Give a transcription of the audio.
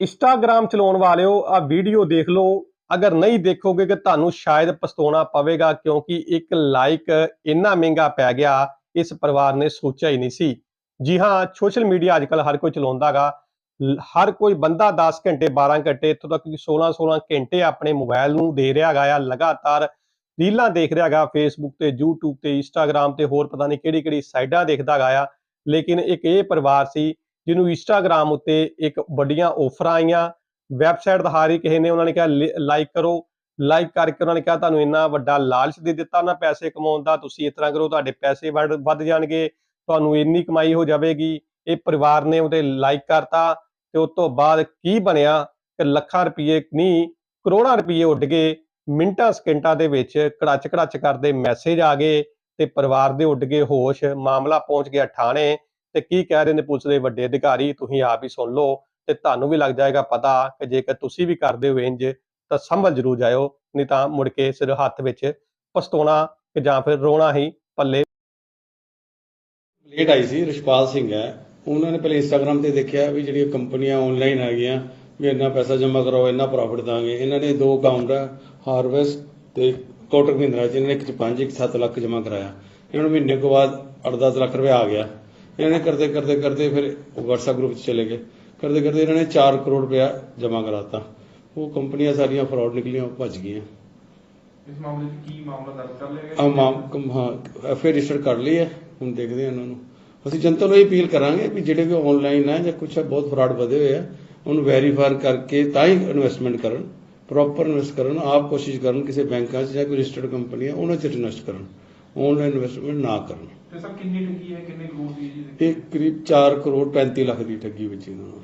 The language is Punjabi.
ਇੰਸਟਾਗ੍ਰਾਮ ਚਲਾਉਣ ਵਾਲਿਓ ਆ ਵੀਡੀਓ ਦੇਖ ਲਓ। ਅਗਰ ਨਹੀਂ ਦੇਖੋਗੇ ਕਿ ਤੁਹਾਨੂੰ ਸ਼ਾਇਦ ਪਛਤਾਉਣਾ ਪਵੇਗਾ, ਕਿਉਂਕਿ ਇੱਕ ਲਾਈਕ ਇੰਨਾ ਮਹਿੰਗਾ ਪੈ ਗਿਆ, ਇਸ ਪਰਿਵਾਰ ਨੇ ਸੋਚਿਆ ਹੀ ਨਹੀਂ ਸੀ। ਜੀ ਹਾਂ ਸੋਸ਼ਲ ਮੀਡੀਆ ਅੱਜਕੱਲ ਹਰ ਕੋਈ ਚਲਾਉਂਦਾਗਾ ਹਰ ਕੋਈ ਬੰਦਾ 10 ਘੰਟੇ 12 ਘੰਟੇ, ਇੱਥੋਂ ਤੱਕ ਕਿ 16 16 ਘੰਟੇ ਆਪਣੇ ਮੋਬਾਈਲ ਨੂੰ ਦੇ ਰਿਹਾ ਗਾ ਆ ਲਗਾਤਾਰ ਰੀਲਾਂ ਦੇਖ ਰਿਹਾ ਗਾ ਫੇਸਬੁੱਕ ਤੇ, YouTube ਤੇ ਇੰਸਟਾਗ੍ਰਾਮ ਤੇ, ਹੋਰ ਪਤਾ ਨਹੀਂ ਕਿਹੜੀ ਕਿਹੜੀ ਸਾਈਡਾਂ ਦੇਖਦਾ ਗਾ ਆ। ਲੇਕਿਨ ਇੱਕ ਇਹ ਪਰਿਵਾਰ ਸੀ ਜਿਹਨੂੰ ਇੰਸਟਾਗ੍ਰਾਮ ਉੱਤੇ ਇੱਕ ਵੱਡੀਆਂ ਆਫਰਾਂ ਆਈਆਂ। ਵੈਬਸਾਈਟ ਦਿਖਾ ਹੀ ਕਿਸੇ ਨੇ, ਉਹਨਾਂ ਨੇ ਕਿਹਾ ਲਾਈਕ ਕਰੋ। ਲਾਈਕ ਕਰਕੇ ਉਹਨਾਂ ਨੇ ਕਿਹਾ, ਤੁਹਾਨੂੰ ਇੰਨਾ ਵੱਡਾ ਲਾਲਚ ਦੇ ਦਿੱਤਾ ਨਾ ਪੈਸੇ ਕਮਾਉਣ ਦਾ, ਤੁਸੀਂ ਇਸ ਤਰ੍ਹਾਂ ਕਰੋ, ਤੁਹਾਡੇ ਪੈਸੇ ਵੱਧ ਵੱਧ ਜਾਣਗੇ, ਤੁਹਾਨੂੰ ਇੰਨੀ ਕਮਾਈ ਹੋ ਜਾਵੇਗੀ। ਇਹ ਪਰਿਵਾਰ ਨੇ ਉਹਦੇ ਲਾਈਕ ਕਰਤਾ ਤੇ ਉਸ ਤੋਂ ਬਾਅਦ ਕੀ ਬਣਿਆ? ਕਿ ਲੱਖਾਂ ਰੁਪਏ ਨਹੀਂ, ਕਰੋੜਾਂ ਰੁਪਏ ਉੱਡ ਗਏ। ਮਿੰਟਾਂ ਸਕਿੰਟਾਂ ਦੇ ਵਿੱਚ ਕੜਾਚ ਕੜਾਚ ਕਰਦੇ ਮੈਸੇਜ ਆ ਗਏ। ਤੇ ਪਰਿਵਾਰ ਦੇ ਉੱਡ ਗਏ ਹੋਸ਼, ਮਾਮਲਾ ਪਹੁੰਚ ਗਿਆ ਥਾਣੇ ਤੇ ਕੀ ਕਹਿ ਰਹੇ ਨੇ ਪੁਲਿਸ ਦੇ ਵੱਡੇ ਅਧਿਕਾਰੀ? ਤੁਸੀਂ ਆਪ ਹੀ ਸੁਣ ਲਓ ਤੇ ਤੁਹਾਨੂੰ ਵੀ ਲੱਗ ਜਾਏਗਾ ਪਤਾ ਕਿ ਜੇਕਰ ਤੁਸੀਂ ਵੀ ਕਰਦੇ ਹੋ ਇੰਜ ਤਾਂ ਸੰਭਲ ਜ਼ਰੂਰ ਜਾਇਓ, ਨਹੀਂ ਤਾਂ ਮੁੜ ਕੇ ਸਿਰ ਹੱਥ ਵਿੱਚ ਪਛਤਾਉਣਾ ਜਾਂ ਫਿਰ ਰੋਣਾ ਹੀ ਪੱਲੇ। ਲੇਟ ਆਈ ਸੀ, ਰਿਸ਼ਪਾਲ ਸਿੰਘ ਹੈ। ਉਹਨਾਂ ਨੇ ਪਹਿਲੇ ਇੰਸਟਾਗ੍ਰam ਤੇ ਦੇਖਿਆ ਵੀ ਜਿਹੜੀਆਂ ਕੰਪਨੀਆਂ ਆਨਲਾਈਨ ਆ ਗਈਆਂ, ਵੀ ਇੰਨਾ ਪੈਸਾ ਜਮ੍ਹਾਂ ਕਰਾਓ, ਇੰਨਾ ਪ੍ਰੋਫਿਟ ਦਾਂਗੇ ਇਹਨਾਂ ਨੇ ਦੋ ਅਕਾਊਂਟ ਹੈ ਹਾਰਵੈਸਟ ਤੇ ਕੋਟਕ ਮਹਿੰਦਰਾ ਇਹਨਾਂ ਨੇ ਇੱਕ ਚ 5 ਇੱਕ 7 ਲੱਖ ਜਮ੍ਹਾਂ ਕਰਾਇਆ। ਇਹਨਾਂ ਨੂੰ ਮਹੀਨੇ ਕੁ ਬਾਅਦ 8-10 ਲੱਖ ਰੁਪਏ ਆ ਗਿਆ। ਇਹਨਾਂ ਨੇ ਕਰਦੇ ਕਰਦੇ ਕਰਦੇ ਫਿਰ WhatsApp ਗਰੁੱਪ 'ਚ ਚਲੇ ਗਏ। ਕਰਦੇ ਕਰਦੇ ਇਹਨਾਂ ਨੇ 4 ਕਰੋੜ ਰੁਪਇਆ ਜਮ੍ਹਾਂ ਕਰਾਤਾ। ਉਹ ਕੰਪਨੀਆਂ ਸਾਰੀਆਂ ਫਰਾਡ ਨਿਕਲੀਆਂ ਉਹ ਭੱਜ ਗਈਆਂ। ਇਸ ਮਾਮਲੇ 'ਚ ਕੀ ਮਾਮਲਾ ਦਰਜ ਕਰ ਲਿਆ ਆ ਮਾਮ ਕਮ- ਹਾਂ ਐਫ ਰਜਿਸਟਰ ਕਰ ਲਈ ਹੈ। ਹੁਣ ਦੇਖਦੇ ਹਾਂ ਇਹਨਾਂ ਨੂੰ। ਅਸੀਂ ਜਨਤਾ ਨੂੰ ਇਹ ਅਪੀਲ ਕਰਾਂਗੇ ਵੀ ਜਿਹੜੇ ਵੀ ਆਨਲਾਈਨ ਹੈ ਜਾਂ ਹੈ ਬਹੁਤ ਫਰਾਡ ਵਧੇ ਹੋਏ ਆ ਉਹਨੂੰ ਵੈਰੀਫਾਈ ਕਰਕੇ ਤਾਂ ਹੀ ਇਨਵੈਸਟਮੈਂਟ ਕਰਨ। ਪ੍ਰੋਪਰ ਇਨਵੈਸਟ ਕਰਨ ਆਪ ਕੋਸ਼ਿਸ਼ ਕਰਨ ਕਿਸੇ ਬੈਂਕਾਂ 'ਚ ਜਾਂ ਕੋਈ ਰਜਿਸਟਰਡ ਕੰਪਨੀ ਹੈ ਉਹਨਾਂ 'ਚ ਇਨਵੈਸਟ ਕਰਨ ਆਨਲਾਈਨ ਇਨਵੈਸਟਮੈਂਟ ਨਾ ਕਰਨ। ਤੇ ਸਰ ਕਿੰਨੀ ਠੱਗੀ ਹੈ ਕਿੰਨੇ ਕਰੋੜ ਦੀ ਇਹ ਕਰੀਬ 4 ਕਰੋੜ 35 ਲੱਖ ਦੀ ਠੱਗੀ ਵਿੱਚ ਇਹਨਾਂ ਨਾਲ।